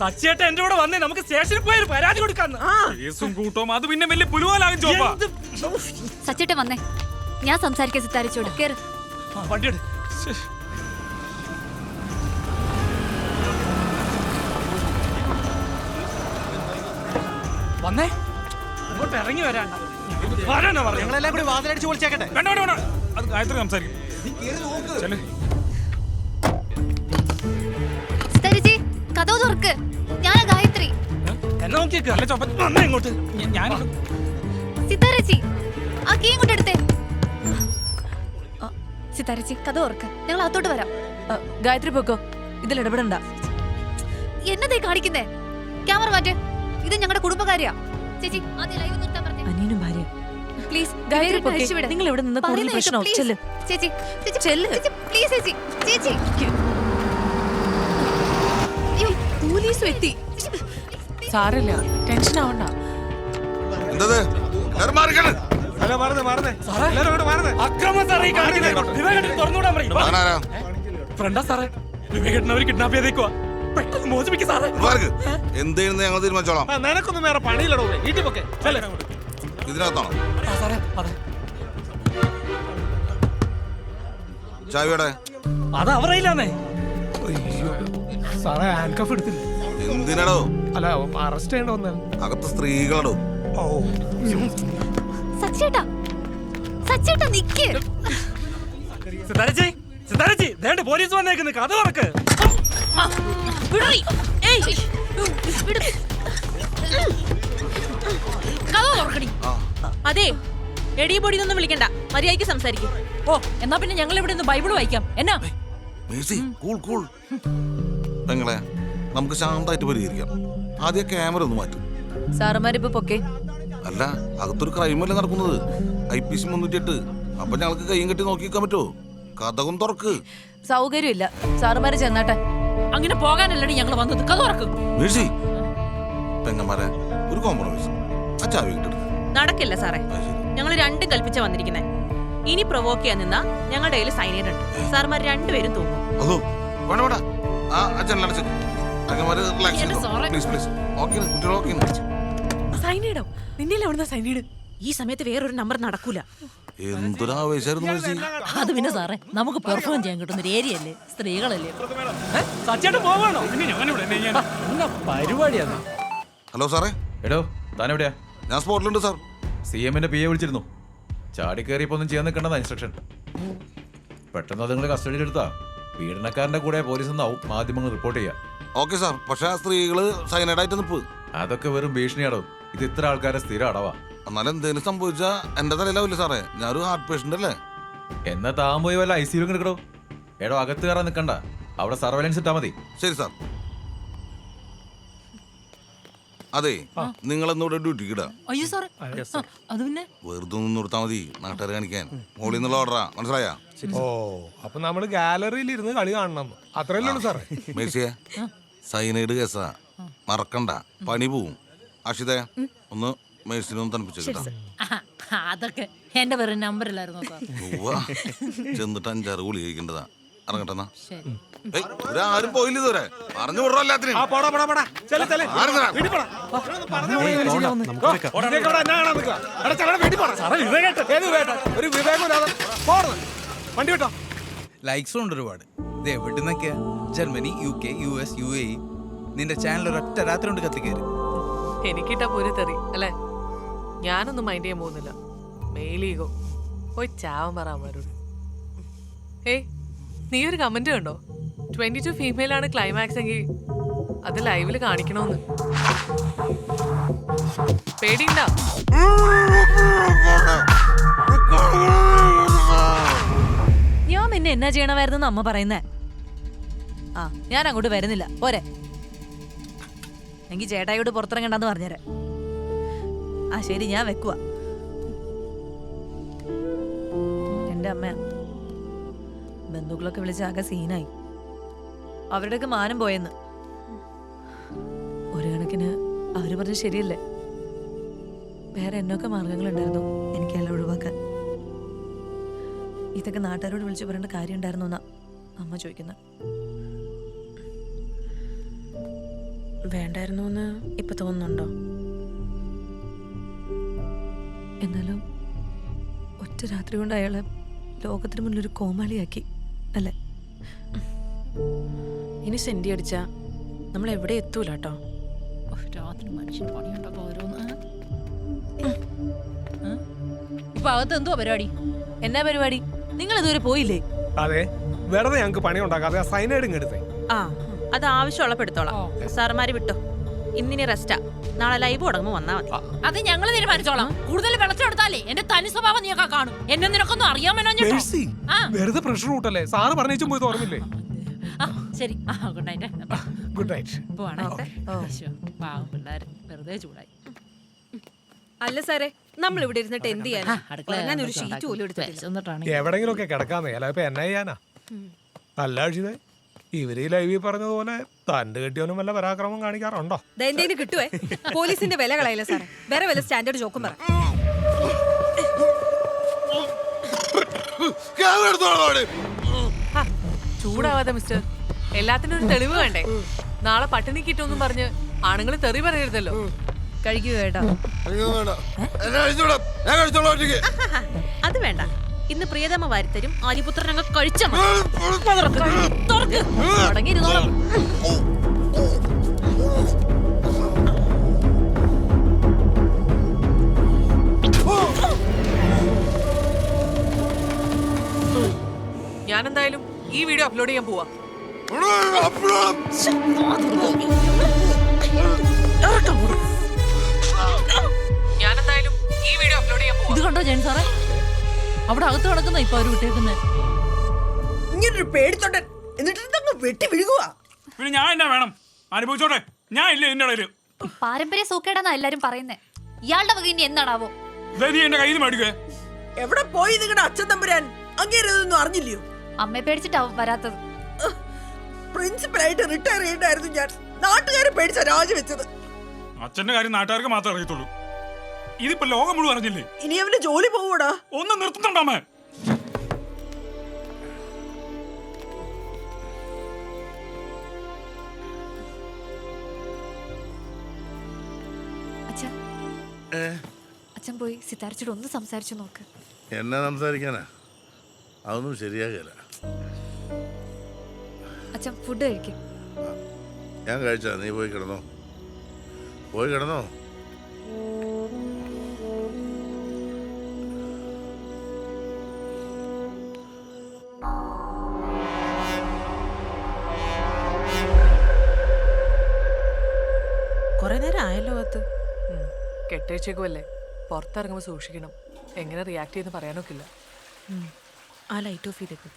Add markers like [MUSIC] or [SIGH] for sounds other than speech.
സച്ചിയേട്ട എന്റെ കൂടെ വന്നേ. നമുക്ക് സ്റ്റേഷനിൽ പോയി ഒരു പരാതി കൊടുക്കാന്ന് കേസും കൂട്ടവും അത് പിന്നെ വലിയ പുലുവാലാകും ചോപ്പാ സച്ചിട്ട വന്നേ. ഞാൻ സംസാരിക്കാൻ സിത്താരിച്ചോട് കേറ്. വണ്ടി എടു. വന്നേ. ഇങ്ങോട്ട് ഇറങ്ങി വരാൻ. വരാനാ പറഞ്ഞു. ഞങ്ങളെല്ലാം കൂടി വാതിലടിച്ച് പൊളിച്ചേക്കട്ടെ. വേണ്ട വേണ്ട വേണ്ട. അത് ഗായത്രി സംസാരിക്കും. ചെല്ല്. സിത്താരിച്ചി കഥ തുറക്ക്. നോക്കിയേക്ക്. അല്ല ചോപ്പ വന്നേ ഇങ്ങോട്ട്. ഞ- ഞാൻ സിത്താരച്ചി ആ കീ ഇങ്ങോട്ട് എടുത്തേ. ആ, സിത്താരച്ചി കഥ ഞങ്ങൾ അകത്തോട്ട് വരാം. അ, ഗായത്രി പൊക്കോ ഇതിൽ ഇടപെടണ്ട. എന്നതേ കാണിക്കുന്നേ? ക്യാമറ മാറ്റ്. ഇത് ഞങ്ങളുടെ കുടുംബകാര്യാ. ചേച്ചി ആദ്യം ലൈവ് നിർത്താൻ പറഞ്ഞേ. അനിയനും ഭാര്യ പ്ലീസ് ഗായത്രി പൊക്കെ, നിങ്ങൾ ഇവിടെ നിന്ന് കൂടുതൽ പ്രശ്നമാവും. ചെല്ല്. ചേച്ചി ചേച്ചി ചെല്ല്. ചേച്ചി പ്ലീസ് ചേച്ചി ചേച്ചി. അയ്യോ, പോലീസും എത്തി. സാരല്ല ടെൻഷൻ ആവണ്ട. എന്തത്? എല്ലാരും മാറിക്കണ് അല്ല മാറുന്നേ മാറുന്നേ. സാറേ. എല്ലാരും ഇവിടെ മാറുന്നേ. അക്രമം സാറേ കാണിക്കുന്നത്. വിവേകേട്ടൻ തുറന്നുവിടാൻ പറയും. ഞാനാരാ? ഫ്രണ്ടാ സാറേ. വിവേകേട്ടൻ അവർ കിഡ്നാപ്പ് ചെയ്തേക്കുവാ. പെട്ടെന്ന് മോചിപ്പിക്കും സാറേ. മാർക്ക് എന്തെയ്യുന്നത് ഞങ്ങൾ തീരുമാനിച്ചോളാം. നിനക്കൊന്നും വേറെ പണിയില്ലടോ ഇവിടെ. വീട്ടിൽ പൊക്കെ ഇതിനകത്താണോ? സാറേ അതെ. ചാവിയുടെ അത് അവരയില്ലാന്നേ സാറേ ഹാൻഡ് കഫ് എടുത്തില്ല? എന്തിനടോ? അല്ല അറസ്റ്റ് ചെയ്യേണ്ട വന്നാൽ അകത്ത് സ്ത്രീകളോ ഓ. സച്ചേട്ടാ സച്ചേട്ടാ നിക്ക്. സിതാരച്ചി സിതാരച്ചി ദേണ്ട് പോലീസ് വന്നേക്കുന്നു കഥ തുറക്ക്. വിടറി. ഏയ്. വിട്. കഥ തുറക്കടി. അതെ എടി പൊടി ഒന്നും വിളിക്കണ്ട. മര്യാദയ്ക്ക് സംസാരിക്കും. ഓ എന്നാ പിന്നെ ഞങ്ങൾ ഇവിടെ നിന്ന് ബൈബിൾ വായിക്കാം. എന്നാ? Cool cool. നിങ്ങളെ നമുക്ക് ശാന്തമായിട്ട് പരിഹരിക്കാം. ആദ്യം ക്യാമറ ഒന്ന് മാറ്റും. സാറുമാരിപ്പോ പൊക്കെ. അല്ല അകത്തൊരു ക്രൈമല്ലേ നടക്കുന്നത്? ഐ പി സി മുന്നൂറ്റി എട്ട് അപ്പൊ ഞങ്ങൾക്ക് കൈയും കെട്ടി നോക്കി നിൽക്കാൻ പറ്റുമോ കഥകും തുറക്ക്. സൗകര്യമില്ല. സാറുമാര് ചെന്നാട്ടെ. അങ്ങനെ പോകാനല്ലടി ഞങ്ങൾ വന്നത്. കഥ തുറക്കും. മേഴ്സി. പെങ്ങന്മാരെ ഒരു കോംപ്രമൈസ് ആ ചാവി കിട്ടും നടക്കില്ല സാറേ. ഞങ്ങൾ രണ്ടും കൽപ്പിച്ച വന്നിരിക്കുന്നേ. ഇനി പ്രൊവോക്ക് ചെയ്യാൻ നിന്നാ ഞങ്ങളുടെ കയ്യിൽ സൈനൈഡ് ഉണ്ട് സാറുമാർ രണ്ടുപേരും തോന്നും അതോ വേണ്ട വേണ്ട. ആ അച്ഛൻ സൈനീടോ നിന്നെ എവിടുന്ന സൈനീട് ഈ സമയത്ത് വേറൊരു നമ്പർ നടക്കൂല. അത് പിന്നെ സാറേ നമുക്ക് പെർഫോം ചെയ്യാൻ കിട്ടുന്ന ഒരു ഏരിയ അല്ലേ? സ്ത്രീകളല്ലേ? പരിപാടിയാണ് ഹലോ സാറേ. എടോ താനെവിടെയാ? ഞാൻ സ്പോട്ടിലുണ്ട് സാർ. സി എമ്മിന്റെ പി എ വിളിച്ചിരുന്നു. ചാടി കയറിയപ്പോ ഒന്നും ചെയ്യാൻ നിൽക്കണ്ടെന്ന ഇൻസ്ട്രക്ഷൻ പെട്ടെന്ന് അത് നിങ്ങൾ കസ്റ്റഡിയിലെടുത്താ പീഡനക്കാരന്റെ കൂടെ പോലീസ് എന്നാവും മാധ്യമങ്ങൾ റിപ്പോർട്ട് ചെയ്യാം. Okay sir. പക്ഷെ ആ സ്ത്രീകൾ സൈനഡായിട്ട് നിപ്പ് അതൊക്കെ വെറും ഭീഷണിയാടോ? ഇത് ഇത്ര ആൾക്കാരെ സ്ഥിരം അടവാ. എന്നാലും എന്തെങ്കിലും സംഭവിച്ചാ എന്റെ തലയിലാവില്ല സാറേ. ഞാനൊരു ഹാർട്ട് പേഷ്യന്റ് അല്ലേ? എന്നാ താൻ പോയി വല്ല ഐ സിയിലും കിടക്കടോ? എടോ അകത്ത് കയറാൻ നിൽക്കണ്ട അവിടെ സർവൈലൻസ് ഇട്ടാ മതി. ശരി സാർ. അതെ നിങ്ങൾ എന്നോട് ഡ്യൂട്ടിക്ക് ഇടാ. അയ്യോ സാറേ. അത് പിന്നെ? വെറുതെ ഒന്ന് നിർത്താ മതി. നാട്ടുകാർ കാണിക്കാൻ. മോളിൽ നിന്നുള്ള ഓർഡറാ മനസ്സിലായാ? ഓ അപ്പൊ നമ്മൾ ഗാലറിയിൽ ഇരുന്ന് കളി കാണണം. അത്രയല്ലേ ഉള്ളൂ സാറേ. മേഴ്സിയെ സൈനൈഡ് കേസാ. മറക്കണ്ട. പണി പോവും. അക്ഷിതേ ഒന്ന് മേഴ്സിനൊന്ന് തണുപ്പിച്ചു കേട്ടാ അതൊക്കെ. എന്റെ വേറെ നമ്പർ ഇല്ലായിരുന്നു സാർ ചെന്നിട്ട് അഞ്ചാറ് ഗുളി കഴിക്കേണ്ടതാ. ഇറങ്ങട്ടെന്നാ ഏയ്, ഇവരാരും പോയില്ല ഇതുവരെ. പറഞ്ഞു വിടറോ എല്ലാത്തിനും. വിവേകം? ഒരു. വണ്ടി വിട്ടോ? ലൈക്സും ഉണ്ട് ഒരുപാട്. ഇത് എവിടുന്നൊക്കെയാ Germany U K U S U A നിന്റെ ചാനൽ ഒരൊറ്റ രാത്രി കൊണ്ട് കത്തിക്കയറി എനിക്കിട്ട അല്ലേ? ഞാനൊന്നും മൈൻഡ് ചെയ്യാൻ പോകുന്നില്ല. മെയിലീഗോ പോയി ചാവൻ പറ അമ്മരോട് ഏയ് നീ ഒരു കമന്റ് കണ്ടോ? ട്വന്റി ടു ഫീമെയിൽ ആണ് ക്ലൈമാക്സ് എങ്കിൽ അത് ലൈവിൽ കാണിക്കണമെന്ന് പേടിയുണ്ടാ? പിന്നെ എന്നാ ചെയ്യണമായിരുന്നു അമ്മ പറയുന്നേ. ആ ഞാൻ അങ്ങോട്ട് വരുന്നില്ല. പോരെ. എങ്കിൽ ചേട്ടായിയോട് പുറത്തിറങ്ങണ്ടെന്ന് പറഞ്ഞേരെ. ആ ശരി ഞാൻ വെക്കുക എന്റെ അമ്മ ബന്ധുക്കളൊക്കെ വിളിച്ച് ആകെ സീനായി. അവരുടെയൊക്കെ മാനം പോയെന്ന്. ഒരു കണക്കിന് അവർ പറഞ്ഞ ശരിയല്ലേ? വേറെ എന്നൊക്കെ മാർഗങ്ങളുണ്ടായിരുന്നു എനിക്കെല്ലാം ഒഴിവാക്കാൻ. ഇതൊക്കെ നാട്ടുകാരോട് വിളിച്ചു പറയേണ്ട കാര്യം ഉണ്ടായിരുന്നു എന്നാ അമ്മ ചോദിക്കുന്നത് വേണ്ടായിരുന്നു എന്ന് ഇപ്പൊ തോന്നുന്നുണ്ടോ? എന്നാലും ഒറ്റ രാത്രി കൊണ്ട് അയാളെ ലോകത്തിന് മുന്നിൽ ഒരു കോമാളിയാക്കി അല്ലേ? ഇനി സെന്റി അടിച്ച നമ്മൾ എവിടെ എത്തൂല കേട്ടോ രാത്രി മനുഷ്യൻ പണിയുണ്ടോ ഓരോന്ന്? ഇപ്പൊ അകത്ത് എന്തുവാ പരിപാടി? എന്നാ പരിപാടി? നിങ്ങൾ ഇതുവരെ പോയില്ലേ? അതെ. വെറുതെ ഞങ്ങൾക്ക് പണി ഉണ്ടാക്കാതെ ആ സൈനൈഡ് എടുത്തേ. ആ അത് ആവശ്യമുള്ളപ്പോ എടുത്തോളാം സാറുമാര് വിട്ടോ. ഇന്നിനി റെസ്റ്റാ നാളെ ലൈവ് തുടങ്ങുമ്പോ വന്നാ മതി. അത് ഞങ്ങൾ തീരുമാനിച്ചോളാം. കൂടുതൽ വിളച്ചെടുത്താലേ എന്റെ തനി സ്വഭാവം നീയൊക്കെ കാണും. എന്നെ നിനക്കൊന്നും അറിയാമെന്നോ. വെറുതെ പ്രഷർ കൂട്ടല്ലേ? സാറ് പറഞ്ഞു പോയി തുറന്നില്ലേ ശരി. ഗുഡ് നൈറ്റ് ഗുഡ് നൈറ്റ് പോവാണോ. പാവം വെറുതെ ചൂടായി. അല്ല സാറേ നമ്മൾ ഇവിടെ ഇരുന്നിട്ട് എന്ത് ചെയ്യാനാ? ഒരു ഷീറ്റ് പോലും എടുത്തിട്ടില്ല. വിശന്നിട്ടാണ് എവിടെങ്കിലും ഒക്കെ കിടക്കാന്നേ അല്ല ഇപ്പൊ എന്നാ ചെയ്യാനാ? അല്ല അക്ഷിതേ ഇവർ ഈ ലൈവിൽ പറഞ്ഞതുപോലെ തന്റെ കെട്ടിയവനും വല്ല പരാക്രമം കാണിക്കാറുണ്ടോ? ദേ എന്തേലും കിട്ടുവേ. പോലീസിന്റെ വില കളയില്ല സാറേ. വേറെ വില സ്റ്റാൻഡേർഡ് ജോക്കും പറ. ചൂടാവാതെ മിസ്റ്റർ. എല്ലാത്തിനും ഒരു തെളിവ് വേണ്ടേ? നാളെ പട്ടിണി കിട്ടുമെന്നും പറഞ്ഞ് ആണുങ്ങൾ തെറി പറയരുതല്ലോ. കേട്ടോ [LAUGHS] അത് വേണ്ട. ഇന്ന് പ്രിയതമ വാരിത്തരും. ആര്യപുത്രൻ അങ്ങ് കഴിച്ച. തുടങ്ങിയിരുന്നോളാം. ഞാൻ എന്തായാലും ഈ വീഡിയോ അപ്ലോഡ് ചെയ്യാൻ പോവാ. ഞാൻ ജയൻ സാറേ? അവിടെ അകത്ത് കിടക്കുന്ന ഇപ്പൊ അവർ വിട്ടേക്കുന്നത് ഇങ്ങനൊരു പേടിത്തൊണ്ടൻ എന്നിട്ട് വെട്ടി വിഴുകുക പിന്നെ ഞാൻ എന്നാ വേണം? അനുഭവിച്ചോട്ടെ? ഞാൻ ഇല്ല എന്റെ ഇടയിൽ? പാരമ്പര്യ സൂക്കേടാന്നാ എല്ലാരും പറയുന്നേ. ഇയാളുടെ വക ഇനി എന്താണാവോ? നീ എന്റെ കയ്യിൽ മേടിക്കുക എവിടെ പോയി നിങ്ങളുടെ അച്ഛൻ തമ്പുരാൻ? അങ്ങേരതൊന്നും അറിഞ്ഞില്ലയോ? അമ്മയെ പേടിച്ചിട്ടാവും വരാത്തത്. പ്രിൻസിപ്പലായിട്ട് റിട്ടയർ ചെയ്യണ്ടായിരുന്നു ഞാൻ. നാട്ടുകാരെ പേടിച്ച രാജിവെച്ചത് അച്ഛന്റെ കാര്യം നാട്ടുകാർക്ക് മാത്രമേ അറിയത്തുള്ളൂ. ഇതിപ്പോ ലോകം മുഴുവൻ അറിഞ്ഞില്ലേ? ഇനി അവന്റെ ജോലി പോവൂടാ. ഒന്ന് നിർത്തുന്നുണ്ടാമേ അച്ഛൻ അച്ഛൻ പോയി സിതാരിച്ചോട് ഒന്ന് സംസാരിച്ചു നോക്ക്. എന്നെ സംസാരിക്കാനാ? അതൊന്നും ശരിയാകില്ല അച്ഛൻ ഫുഡ് കഴിക്കും. ഞാൻ കഴിച്ചാ. നീ പോയി കിടന്നോ. പോയി കിടന്നോ? കൊറേ അത്. കെട്ടേച്ചേക്കുമല്ലേ പുറത്തിറങ്ങുമ്പോൾ സൂക്ഷിക്കണം. എങ്ങനെ റിയാക്ട് ചെയ്യുന്ന പറയാനൊക്കില്ല. ആ ലൈറ്റ് ഓഫ് ചെയ്തേക്കും.